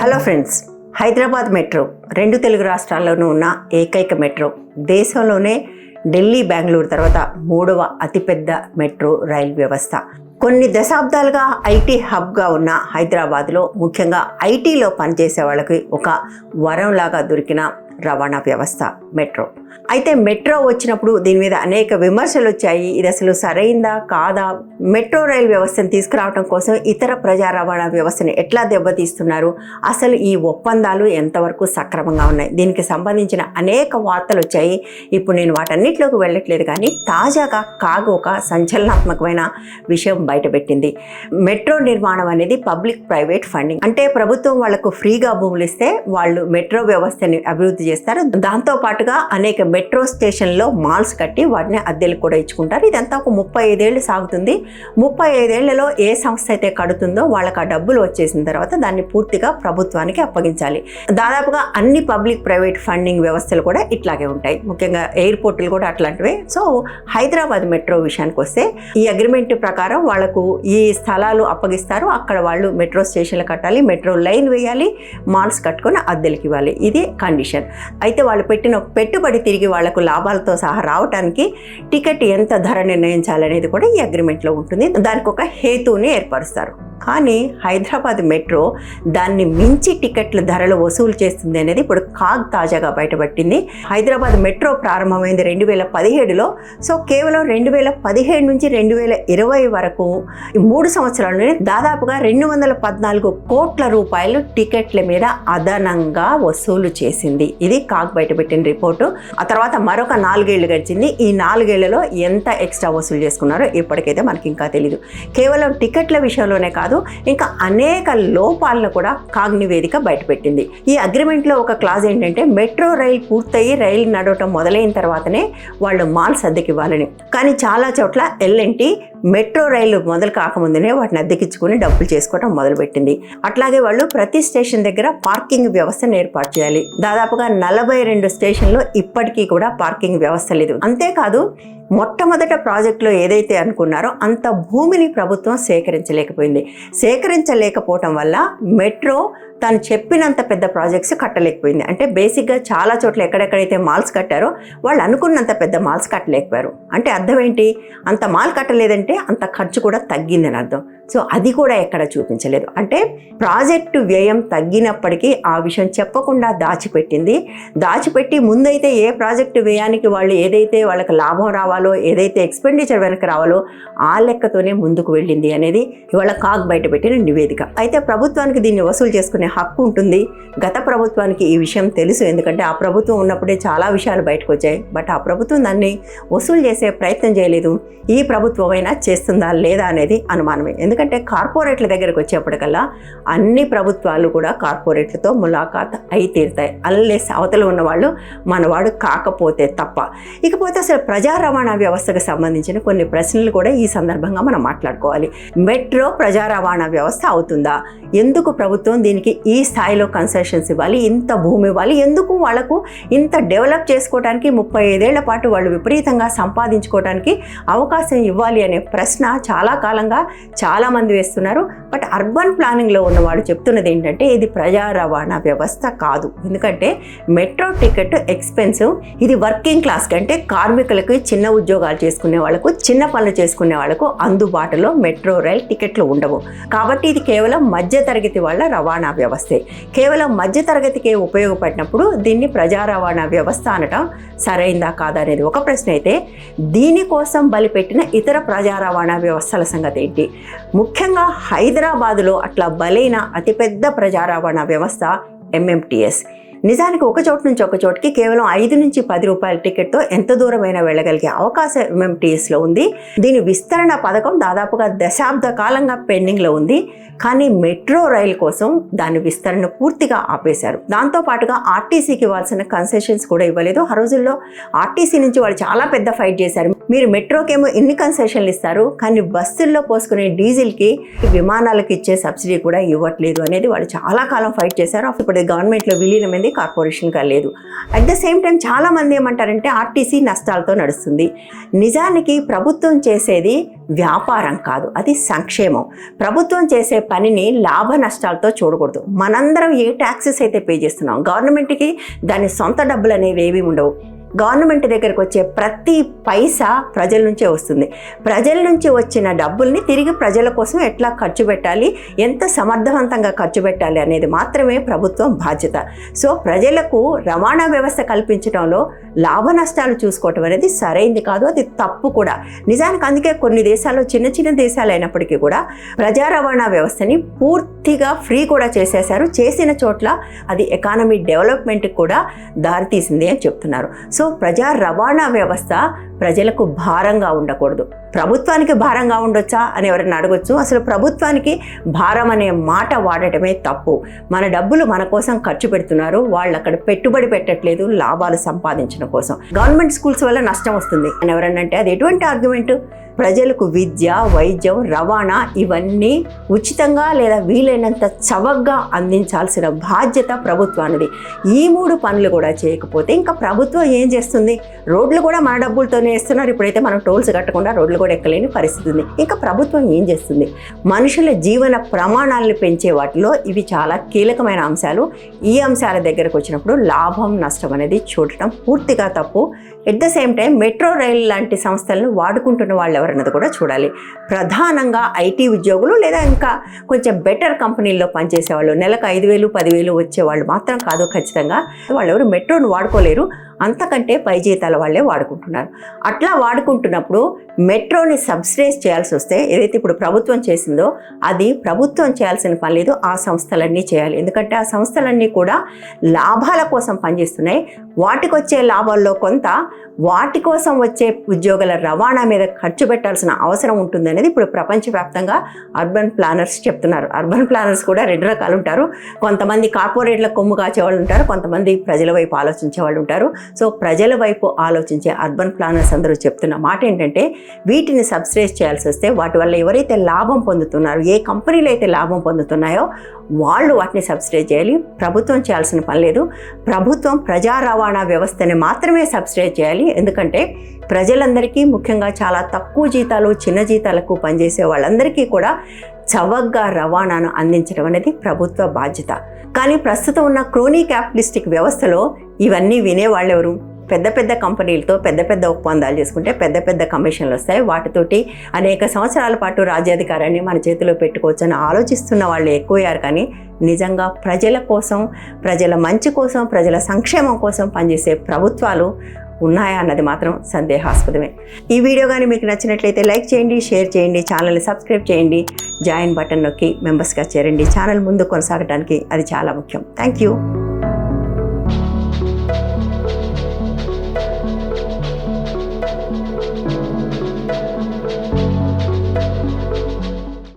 Hello friends Hyderabad metro రెండు తెలుగు రాష్ట్రాల్లోనూ ఉన్న ఏకైక మెట్రో దేశంలోనే ఢిల్లీ బెంగళూరు తర్వాత మూడవ అతిపెద్ద మెట్రో రైల్ వ్యవస్థ. కొన్ని దశాబ్దాలుగా ఐటీ హబ్గా ఉన్న హైదరాబాద్లో ముఖ్యంగా ఐటీలో పనిచేసే వాళ్ళకి ఒక వరంలాగా దొరికిన రవాణా వ్యవస్థ మెట్రో. అయితే మెట్రో వచ్చినప్పుడు దీని మీద అనేక విమర్శలు వచ్చాయి. ఇది అసలు సరైందా? కాదా? మెట్రో రైల్ వ్యవస్థను తీసుకురావడం కోసం ఇతర ప్రజా రవాణా వ్యవస్థను ఎట్లా దెబ్బతీస్తున్నారు? అసలు ఈ ఒప్పందాలు ఎంతవరకు సక్రమంగా ఉన్నాయి? దీనికి సంబంధించిన అనేక వార్తలు వచ్చాయి. ఇప్పుడు నేను వాటన్నిటిలోకి వెళ్ళట్లేదు కానీ తాజాగా కాగు ఒక సంచలనాత్మకమైన విషయం బయటపెట్టింది. మెట్రో నిర్మాణం అనేది పబ్లిక్ ప్రైవేట్ ఫండింగ్. అంటే ప్రభుత్వం వాళ్ళకు ఫ్రీగా భూములు ఇస్తే వాళ్ళు మెట్రో వ్యవస్థని అభివృద్ధి చేస్తారు. దాంతో పాటుగా అనేక మెట్రో స్టేషన్లో మాల్స్ కట్టి వాటిని అద్దెలు కూడా ఇచ్చుకుంటారు. ఇదంతా ఒక ముప్పై ఐదేళ్ళు సాగుతుంది. ముప్పై ఐదేళ్ళలో ఏ సంస్థ అయితే కడుతుందో వాళ్ళకి ఆ డబ్బులు వచ్చేసిన తర్వాత దాన్ని పూర్తిగా ప్రభుత్వానికి అప్పగించాలి. దాదాపుగా అన్ని పబ్లిక్ ప్రైవేట్ ఫండింగ్ వ్యవస్థలు కూడా ఇట్లాగే ఉంటాయి. ముఖ్యంగా ఎయిర్పోర్టులు కూడా అట్లాంటివే. సో హైదరాబాద్ మెట్రో విషయానికి వస్తే ఈ అగ్రిమెంట్ ప్రకారం వాళ్ళకు ఈ స్థలాలు అప్పగిస్తారు. అక్కడ వాళ్ళు మెట్రో స్టేషన్లు కట్టాలి మెట్రో లైన్ వేయాలి మాల్స్ కట్టుకొని అద్దెలకి ఇవ్వాలి. ఇది కండిషన్. అయితే వాళ్ళు పెట్టిన పెట్టుబడి తిరిగి వాళ్ళకు లాభాలతో సహా రావడానికి టికెట్ ఎంత ధర నిర్ణయించాలనేది కూడా ఈ అగ్రిమెంట్లో ఉంటుంది. దానికి ఒక హేతుని ఏర్పరుస్తారు. కానీ హైదరాబాద్ మెట్రో దాన్ని మించి టికెట్ల ధరలు వసూలు చేస్తుంది అనేది ఇప్పుడు కాగ్ తాజాగా బయటపట్టింది. హైదరాబాద్ మెట్రో ప్రారంభమైంది రెండు వేల పదిహేడులో. సో కేవలం రెండు వేల పదిహేడు నుంచి రెండు వేల ఇరవై వరకు మూడు సంవత్సరాల్లోనే దాదాపుగా రెండు వందల పద్నాలుగు కోట్ల రూపాయలు టికెట్ల మీద అదనంగా వసూలు చేసింది. ఇది కాగ్ బయటపెట్టిన రిపోర్టు. ఆ తర్వాత మరొక నాలుగేళ్ళు గడిచింది. ఈ నాలుగేళ్ళలో ఎంత ఎక్స్ట్రా వసూలు చేసుకున్నారో ఇప్పటికైతే మనకి ఇంకా తెలియదు కేవలం టికెట్ల విషయంలోనే కాదు ఇంకా అనేక లోపాలను కూడా కాగ్నివేదిక బయటపెట్టింది. ఈ అగ్రిమెంట్లో ఒక క్లాజ్ ఏంటంటే మెట్రో రైలు పూర్తయి రైలు నడవటం మొదలైన తర్వాతనే వాళ్ళు మాల్స్ అద్దెకి ఇవ్వాలని కానీ చాలా చోట్ల ఎల్ఎన్టీ మెట్రో రైలు మొదలు కాకముందునే వాటిని అద్దెకిచ్చుకుని డబ్బులు చేసుకోవడం మొదలుపెట్టింది. అట్లాగే వాళ్ళు ప్రతి స్టేషన్ దగ్గర పార్కింగ్ వ్యవస్థను ఏర్పాటు చేయాలి. దాదాపుగా నలభై రెండు స్టేషన్లో ఇప్పటికీ కూడా పార్కింగ్ వ్యవస్థ లేదు. అంతేకాదు మొట్టమొదట ప్రాజెక్టులో ఏదైతే అనుకున్నారో అంత భూమిని ప్రభుత్వం సేకరించలేకపోయింది. సేకరించలేకపోవటం వల్ల మెట్రో తను చెప్పినంత పెద్ద ప్రాజెక్ట్స్ కట్టలేకపోయింది. అంటే బేసిక్గా చాలా చోట్ల ఎక్కడెక్కడైతే మాల్స్ కట్టారో వాళ్ళు అనుకున్నంత పెద్ద మాల్స్ కట్టలేకపోయారు. అంటే అర్థం ఏంటి? అంత మాల్ కట్టలేదంటే అంత ఖర్చు కూడా తగ్గిందని అర్థం. సో అది కూడా ఎక్కడ చూపించలేదు. అంటే ప్రాజెక్టు వ్యయం తగ్గినప్పటికీ ఆ విషయం చెప్పకుండా దాచిపెట్టింది. దాచిపెట్టి ముందైతే ఏ ప్రాజెక్టు వ్యయానికి వాళ్ళు ఏదైతే వాళ్ళకి లాభం రావాలో ఏదైతే ఎక్స్పెండిచర్ వెనక్కి రావాలో ఆ లెక్కతోనే ముందుకు వెళ్ళింది అనేది ఇవాళ కాక్ బయటపెట్టిన నివేదిక. అయితే ప్రభుత్వానికి దీన్ని వసూలు చేసుకునే హక్కు ఉంటుంది. గత ప్రభుత్వానికి ఈ విషయం తెలుసు. ఎందుకంటే ఆ ప్రభుత్వం ఉన్నప్పుడే చాలా విషయాలు బయటకు వచ్చాయి. బట్ ఆ ప్రభుత్వం దాన్ని వసూలు చేసే ప్రయత్నం చేయలేదు. ఈ ప్రభుత్వమైనా చేస్తుందా లేదా అనేది అనుమానమే. ఎందుకంటే ఎందుకంటే కార్పొరేట్ల దగ్గరకు వచ్చేప్పటికల్లా అన్ని ప్రభుత్వాలు కూడా కార్పొరేట్లతో ములాఖాత్ అయి తీరుతాయి. అల్లెస్ అవతల ఉన్నవాళ్ళు మనవాడు కాకపోతే తప్ప. ఇకపోతే అసలు ప్రజా రవాణా వ్యవస్థకు సంబంధించిన కొన్ని ప్రశ్నలు కూడా ఈ సందర్భంగా మనం మాట్లాడుకోవాలి. మెట్రో ప్రజా రవాణా వ్యవస్థ అవుతుందా? ఎందుకు ప్రభుత్వం దీనికి ఈ స్థాయిలో కన్సెషన్స్ ఇవ్వాలి? ఇంత భూమి ఇవ్వాలి? ఎందుకు వాళ్ళకు ఇంత డెవలప్ చేసుకోవడానికి ముప్పై ఐదేళ్ళ పాటు వాళ్ళు విపరీతంగా సంపాదించుకోవడానికి అవకాశం ఇవ్వాలి అనే ప్రశ్న చాలా కాలంగా చాలామంది వేస్తున్నారు. బట్ అర్బన్ ప్లానింగ్లో ఉన్నవాడు చెప్తున్నది ఏంటంటే ఇది ప్రజా రవాణా వ్యవస్థ కాదు. ఎందుకంటే మెట్రో టికెట్ ఎక్స్పెన్సివ్ ఇది వర్కింగ్ క్లాస్ కంటే కార్మికులకు చిన్న ఉద్యోగాలు చేసుకునే వాళ్ళకు చిన్న పనులు చేసుకునే వాళ్ళకు అందుబాటులో మెట్రో రైల్ టికెట్లు ఉండవు. కాబట్టి ఇది కేవలం మధ్య తరగతి వాళ్ళ రవాణా వ్యవస్థే. కేవలం మధ్య తరగతికే ఉపయోగపడినప్పుడు దీన్ని ప్రజా రవాణా వ్యవస్థ అనటం సరైందా కాదా అనేది ఒక ప్రశ్న అయితే దీనికోసం బలిపెట్టిన ఇతర ప్రజా రవాణా వ్యవస్థల సంగతి ఏంటి? ముఖ్యంగా హైదరాబాదులో అట్లా బలైన అతిపెద్ద ప్రజా రవాణా వ్యవస్థ ఎంఎంటీఎస్. నిజానికి ఒక చోటు నుంచి ఒక చోటుకి కేవలం ఐదు నుంచి పది రూపాయల టికెట్తో ఎంత దూరమైనా వెళ్ళగలిగే అవకాశం ఎంఎంటీఎస్లో ఉంది. దీని విస్తరణ పథకం దాదాపుగా దశాబ్ద కాలంగా పెండింగ్లో ఉంది. కానీ మెట్రో రైల్ కోసం దాని విస్తరణ పూర్తిగా ఆపేశారు. దాంతో పాటుగా ఆర్టీసీకి ఇవ్వాల్సిన కన్సెషన్స్ కూడా ఇవ్వలేదు. ఆ రోజుల్లో ఆర్టీసీ నుంచి వాళ్ళు చాలా పెద్ద ఫైట్ చేశారు. మీరు మెట్రోకేమో ఎన్ని కన్సెషన్లు ఇస్తారు? కానీ బస్సుల్లో పోసుకునే డీజిల్కి విమానాలకు ఇచ్చే సబ్సిడీ కూడా ఇవ్వట్లేదు అనేది వాళ్ళు చాలా కాలం ఫైట్ చేశారు. ఇప్పుడు గవర్నమెంట్లో విలీనమైంది కార్పొరేషన్గా లేదు. అట్ ద సేమ్ టైం చాలామంది ఏమంటారంటే ఆర్టీసీ నష్టాలతో నడుస్తుంది. నిజానికి ప్రభుత్వం చేసేది వ్యాపారం కాదు అది సంక్షేమం. ప్రభుత్వం చేసే పనిని లాభ నష్టాలతో చూడకూడదు. మనందరం ఏ ట్యాక్సెస్ అయితే పే చేస్తున్నాం గవర్నమెంట్కి దాని సొంత డబ్బులు అనేవి ఏవి ఉండవు. గవర్నమెంట్ దగ్గరకు వచ్చే ప్రతి పైసా ప్రజల నుంచే వస్తుంది. ప్రజల నుంచి వచ్చిన డబ్బుల్ని తిరిగి ప్రజల కోసం ఎట్లా ఖర్చు పెట్టాలి? ఎంత సమర్థవంతంగా ఖర్చు పెట్టాలి అనేది మాత్రమే ప్రభుత్వం బాధ్యత. సో ప్రజలకు రవాణా వ్యవస్థ కల్పించడంలో లాభ నష్టాలు చూసుకోవటం అనేది సరైంది కాదు. అది తప్పు కూడా. నిజానికి అందుకే కొన్ని దేశాల్లో చిన్న చిన్న దేశాలు అయినప్పటికీ కూడా ప్రజా రవాణా వ్యవస్థని పూర్తిగా ఫ్రీ కూడా చేసేశారు. చేసిన చోట్ల అది ఎకానమీ డెవలప్మెంట్కి కూడా దారితీసింది అని చెప్తున్నారు. సో ప్రజా రవాణా వ్యవస్థ ప్రజలకు భారంగా ఉండకూడదు. ప్రభుత్వానికి భారంగా ఉండొచ్చా అని ఎవరైనా అడగొచ్చు. అసలు ప్రభుత్వానికి భారం అనే మాట వాడటమే తప్పు. మన డబ్బులు మన కోసం ఖర్చు పెడుతున్నారు. వాళ్ళు అక్కడ పెట్టుబడి పెట్టట్లేదు లాభాలు సంపాదించడం కోసం. గవర్నమెంట్ స్కూల్స్ వల్ల నష్టం వస్తుంది. అని ఎవరన్నా అంటే అది ఎటువంటి ఆర్గ్యుమెంట్? ప్రజలకు విద్య వైద్యం రవాణా ఇవన్నీ ఉచితంగా లేదా వీలైనంత చవకగా అందించాల్సిన బాధ్యత ప్రభుత్వానిది. ఈ మూడు పనులు కూడా చేయకపోతే ఇంకా ప్రభుత్వం ఏం చేస్తుంది? రోడ్లు కూడా మన డబ్బులతోనే వేస్తున్నారు. ఇప్పుడైతే మనం టోల్స్ కట్టకుండా రోడ్లు కూడా ఎక్కలేని పరిస్థితి ఉంది. ఇంకా ప్రభుత్వం ఏం చేస్తుంది? మనుషుల జీవన ప్రమాణాలను పెంచే వాటిలో ఇవి చాలా కీలకమైన అంశాలు. ఈ అంశాల దగ్గరకు వచ్చినప్పుడు లాభం నష్టం అనేది చూడటం పూర్తిగా తప్పు. At the same time metro rail లాంటి సంస్థలను వాడుకుంటున్న వాళ్ళు ఎవరన్నది కూడా చూడాలి. ప్రధానంగా ఐటీ ఉద్యోగులు లేదా ఇంకా కొంచెం బెటర్ కంపెనీల్లో పనిచేసే వాళ్ళు నెలకు ఐదు వేలు పదివేలు వచ్చే వాళ్ళు మాత్రం కాదు ఖచ్చితంగా. వాళ్ళు ఎవరు మెట్రోను వాడుకోలేరు. అంతకంటే పై జీతాల వాళ్ళే వాడుకుంటున్నారు. అట్లా వాడుకుంటున్నప్పుడు మెట్రోని సబ్సిడైజ్ చేయాల్సి వస్తే ఏదైతే ఇప్పుడు ప్రభుత్వం చేసిందో అది ప్రభుత్వం చేయాల్సిన పని లేదు ఆ సంస్థలన్నీ చేయాలి. ఎందుకంటే ఆ సంస్థలన్నీ కూడా లాభాల కోసం పనిచేస్తున్నాయి. వాటికొచ్చే లాభాల్లో కొంత వాటి కోసం వచ్చే ఉద్యోగుల రవాణా మీద ఖర్చు పెట్టాల్సిన అవసరం ఉంటుందనేది ఇప్పుడు ప్రపంచవ్యాప్తంగా అర్బన్ ప్లానర్స్ చెప్తున్నారు. అర్బన్ ప్లానర్స్ కూడా రెండు రకాలు ఉంటారు. కొంతమంది కార్పొరేట్ల కొమ్ము కాచే వాళ్ళు ఉంటారు. కొంతమంది ప్రజల వైపు ఆలోచించే వాళ్ళు ఉంటారు. సో ప్రజల వైపు ఆలోచించే అర్బన్ ప్లానర్స్ అందరూ చెప్తున్న మాట ఏంటంటే వీటిని సబ్సిడైజ్ చేయాల్సి వస్తే వాటి వల్ల ఎవరైతే లాభం పొందుతున్నారో ఏ కంపెనీలు అయితే లాభం పొందుతున్నాయో వాళ్ళు వాటిని సబ్సిడైజ్ చేయాలి. ప్రభుత్వం చేయాల్సిన పని లేదు. ప్రభుత్వం ప్రజా రవాణా రవాణా వ్యవస్థని మాత్రమే సబ్స్క్రైబ్ చేయాలి. ఎందుకంటే ప్రజలందరికీ ముఖ్యంగా చాలా తక్కువ జీతాలు చిన్న జీతాలకు పనిచేసే వాళ్ళందరికీ కూడా చవగ్గా రవాణాను అందించడం అనేది ప్రభుత్వ బాధ్యత. కానీ ప్రస్తుతం ఉన్న క్రోనీ క్యాపిటలిస్టిక్ వ్యవస్థలో ఇవన్నీ వినేవాళ్ళెవరు పెద్ద పెద్ద కంపెనీలతో పెద్ద పెద్ద ఒప్పందాలు చేసుకుంటే పెద్ద పెద్ద కమిషన్లు వస్తాయి. వాటితోటి అనేక సంవత్సరాల పాటు రాజ్యాధికారాన్ని మన చేతిలో పెట్టుకోవచ్చని ఆలోచిస్తున్న వాళ్ళు ఎక్కువయ్యారు. కానీ నిజంగా ప్రజల కోసం ప్రజల మంచి కోసం ప్రజల సంక్షేమం కోసం పనిచేసే ప్రభుత్వాలు ఉన్నాయా అన్నది మాత్రం సందేహాస్పదమే. ఈ వీడియో కానీ మీకు నచ్చినట్లయితే లైక్ చేయండి షేర్ చేయండి ఛానల్ని సబ్స్క్రైబ్ చేయండి జాయిన్ బటన్ నొక్కి మెంబర్స్గా చేరండి. ఛానల్ ముందు కొనసాగడానికి అది చాలా ముఖ్యం. Thank you